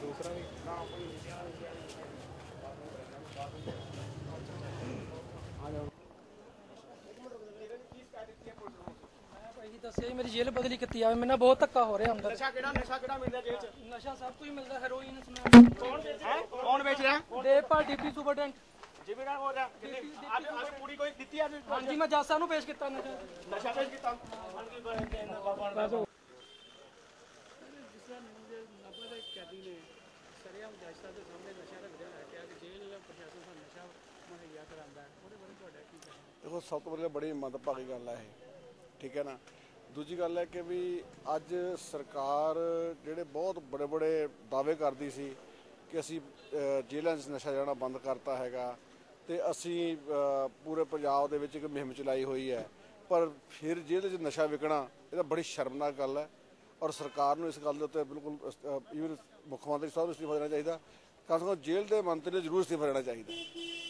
दूसरा भी ना कोई आ जाओ ਭਾਈ ਦੱਸਿਆ ਜੀ ਮੇਰੀ ਜੇਲ੍ਹ ਬਦਲੀ ਕੀਤੀ ਜਾਵੇ ਮੈਨੂੰ ਬਹੁਤ ਧੱਕਾ ਹੋ ਰਿਹਾ ਅੰਦਰ ਨਸ਼ਾ ਕਿਹੜਾ ਨਸ਼ਾ ਕਿਹੜਾ ਮਿਲਦਾ ਜੇਲ੍ਹ ਚ ਨਸ਼ਾ ਸਭ ਕੁਝ ਮਿਲਦਾ ਹੈਰੋਇਨ ਸਮੈਕ ਕੌਣ ਵੇਚ ਰਿਹਾ ਕੌਣ ਵੇਚ ਰਿਹਾ ਦੇਵਪਾਲ ਡਿਪਟੀ ਸੁਪਰਡੈਂਟ ਜਿਵੇਂ ਹੋ ਰਿਹਾ ਅੱਜ ਅੱਜ ਕੁੜੀ ਕੋਈ ਦਿੱਤੀ ਅੱਜ ਹਾਂਜੀ ਮੈਂ ਜੱਜ ਸਾਹਿਬ ਨੂੰ ਪੇਸ਼ ਕੀਤਾ ਨਸ਼ਾ। ਨਸ਼ਾ ਵੇਚ ਕੀਤਾ। ਦੇਖੋ ਸਭ ਤੋਂ ਪਹਿਲਾਂ ਬੜੀ ਮੰਦਭਾਗੀ ਗੱਲ ਹੈ ਇਹ। ਠੀਕ ਹੈ ਨਾ? ਦੂਜੀ ਗੱਲ ਹੈ ਕਿ ਵੀ ਅੱਜ ਸਰਕਾਰ ਜਿਹੜੇ ਬਹੁਤ ਬੜੇ ਬੜੇ ਦਾਅਵੇ ਕਰਦੀ ਸੀ ਕਿ ਅਸੀਂ ਜੇਲ੍ਹਾਂ 'ਚ ਨਸ਼ਾ ਜਾਣਾ ਬੰਦ ਕਰਤਾ ਹੈਗਾ ਤੇ ਅਸੀਂ ਪੂਰੇ ਪੰਜਾਬ ਦੇ ਵਿੱਚ ਇੱਕ ਮੁਹਿੰਮ ਚਲਾਈ ਹੋਈ ਹੈ। ਪਰ ਫਿਰ ਜੇਲ੍ਹ 'ਚ ਨਸ਼ਾ ਵਿਕਣਾ, ਇਹ ਤਾਂ ਬੜੀ ਸ਼ਰਮਨਾਕ ਗੱਲ ਹੈ। ਔਰ ਸਰਕਾਰ ਨੂੰ ਇਸ ਗੱਲ ਦੇ ਉੱਤੇ ਬਿਲਕੁਲ ਇਵਨ ਮੁੱਖ ਮੰਤਰੀ ਸਾਹਿਬ ਨੂੰ ਇਸਤੀਫਾ ਦੇਣਾ ਚਾਹੀਦਾ। ਕਮ ਸੇ ਕਮ ਜੇਲ੍ਹ ਦੇ ਮੰਤਰੀ ਨੂੰ ਜ਼ਰੂਰ ਇਸਤੀਫਾ ਦੇਣਾ ਚਾਹੀਦਾ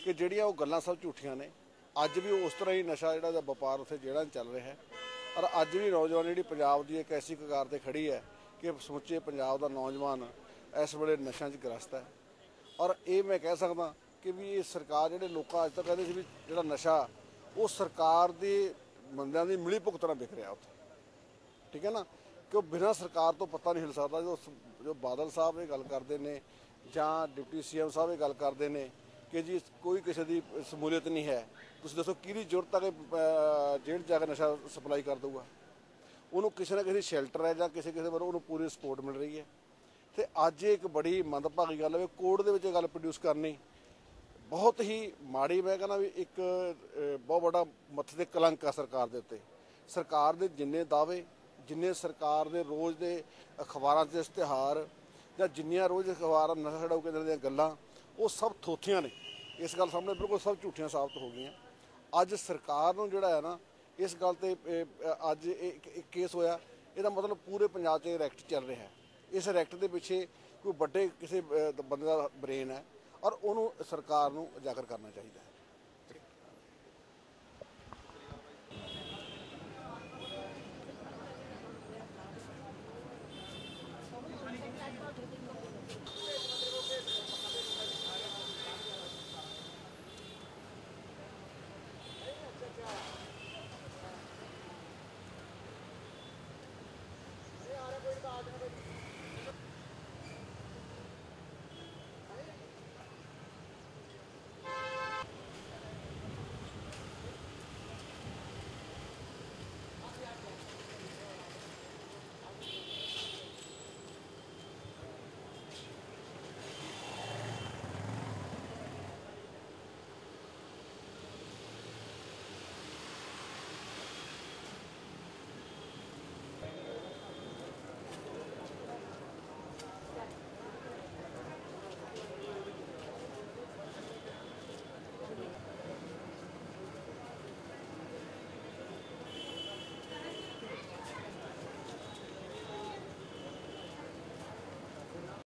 ਕਿ ਜਿਹੜੀਆਂ ਉਹ ਗੱਲਾਂ ਸਭ ਝੂਠੀਆਂ ਨੇ। ਅੱਜ ਵੀ ਉਸ ਤਰ੍ਹਾਂ ਹੀ ਨਸ਼ਾ ਜਿਹੜਾ ਦਾ ਵਪਾਰ ਉੱਥੇ ਜਿਹੜਾ ਚੱਲ ਰਿਹਾ ਹੈ। ਔਰ ਅੱਜ ਵੀ ਨੌਜਵਾਨ ਜਿਹੜੀ ਪੰਜਾਬ ਦੀ ਇੱਕ ਐਸੀ ਕਗਾਰ ਤੇ ਖੜੀ ਹੈ ਕਿ ਸਮੁੱਚੇ ਪੰਜਾਬ ਦਾ ਨੌਜਵਾਨ ਇਸ ਵੇਲੇ ਨਸ਼ਿਆਂ 'ਚ ਗ੍ਰਸਤ ਹੈ। ਔਰ ਇਹ ਮੈਂ ਕਹਿ ਸਕਦਾ ਕਿ ਵੀ ਇਹ ਸਰਕਾਰ ਜਿਹੜੇ ਲੋਕਾਂ ਅੱਜ ਤੱਕ ਕਹਿੰਦੇ ਸੀ ਵੀ ਜਿਹੜਾ ਨਸ਼ਾ, ਉਹ ਸਰਕਾਰ ਦੇ ਬੰਦਿਆਂ ਦੀ ਮਿਲੀ ਭੁਗਤ ਨਾਲ ਵਿਕ ਰਿਹਾ ਉੱਥੇ। ਠੀਕ ਹੈ ਨਾ? ਕਿ ਉਹ ਬਿਨਾਂ ਸਰਕਾਰ ਤੋਂ ਪਤਾ ਨਹੀਂ ਹਿਲ ਸਕਦਾ ਜੋ ਜੋ ਬਾਦਲ ਸਾਹਿਬ ਇਹ ਗੱਲ ਕਰਦੇ ਨੇ ਜਾਂ ਡਿਪਟੀ ਸੀਐਮ ਸਾਹਿਬ ਇਹ ਗੱਲ ਕਰਦੇ ਨੇ ਕਿ ਜੀ ਕੋਈ ਕਿਸੇ ਦੀ ਸਮੂਲੀਅਤ ਨਹੀਂ ਹੈ। ਤੁਸੀਂ ਦੱਸੋ ਕਿਹਦੀ ਜ਼ਰੂਰਤ ਹੈ ਕਿ ਜੇਲ੍ਹ 'ਚ ਜਾ ਕੇ ਨਸ਼ਾ ਸਪਲਾਈ ਕਰ ਦਊਗਾ? ਉਹਨੂੰ ਕਿਸੇ ਨਾ ਕਿਸੇ ਸ਼ੈਲਟਰ ਹੈ ਜਾਂ ਕਿਸੇ ਕਿਸੇ ਵੱਲੋਂ ਉਹਨੂੰ ਪੂਰੀ ਸਪੋਰਟ ਮਿਲ ਰਹੀ ਹੈ। ਤੇ ਅੱਜ ਇਹ ਇੱਕ ਬੜੀ ਮੰਦਭਾਗੀ ਗੱਲ ਹੈ ਵੀ ਕੋਰਟ ਦੇ ਵਿੱਚ ਇਹ ਗੱਲ ਪ੍ਰੋਡਿਊਸ ਕਰਨੀ। ਬਹੁਤ ਹੀ ਮਾੜੀ, ਮੈਂ ਕਹਿੰਦਾ ਵੀ ਇੱਕ ਬਹੁਤ ਵੱਡਾ ਮੱਥੇ ਤੇ ਕਲੰਕ ਆ ਸਰਕਾਰ ਦੇ ਉੱਤੇ। ਸਰਕਾਰ ਦੇ ਜਿੰਨੇ ਦਾਅਵੇ, ਜਿੰਨੇ ਸਰਕਾਰ ਦੇ ਰੋਜ਼ ਦੇ ਅਖਬਾਰਾਂ 'ਚ ਇਸ਼ਤਿਹਾਰ, ਜਾਂ ਜਿੰਨੀਆਂ ਰੋਜ਼ ਅਖਬਾਰਾਂ ਨਸ਼ਾ ਛਡਾਊ ਕੇਂਦਰ ਦੀਆਂ ਗੱਲਾਂ, ਉਹ ਸਭ ਥੋਥੀਆਂ ਨੇ। ਇਸ ਗੱਲ ਸਾਹਮਣੇ ਬਿਲਕੁਲ ਸਭ ਝੂਠੀਆਂ ਸਾਬਤ ਹੋ ਗਈਆਂ। ਅੱਜ ਸਰਕਾਰ ਨੂੰ ਜਿਹੜਾ ਹੈ ਨਾ, ਇਸ ਗੱਲ ਤੇ ਅੱਜ ਇਹ ਇੱਕ- ਕੇਸ ਹੋਇਆ। ਇਹਦਾ ਮਤਲਬ ਪੂਰੇ ਪੰਜਾਬ 'ਚ ਇਹ ਰੈਕਟ ਚੱਲ ਰਿਹਾ ਹੈ। ਇਸ ਰੈਕਟ ਦੇ ਪਿੱਛੇ ਕੋਈ ਵੱਡੇ ਕਿਸੇ ਬੰਦੇ ਦਾ ਬ੍ਰੇਨ ਹੈ। ਔਰ ਉਹਨੂੰ ਸਰਕਾਰ ਨੂੰ ਉਜਾਗਰ ਕਰਨਾ ਚਾਹੀਦਾ ਹੈ।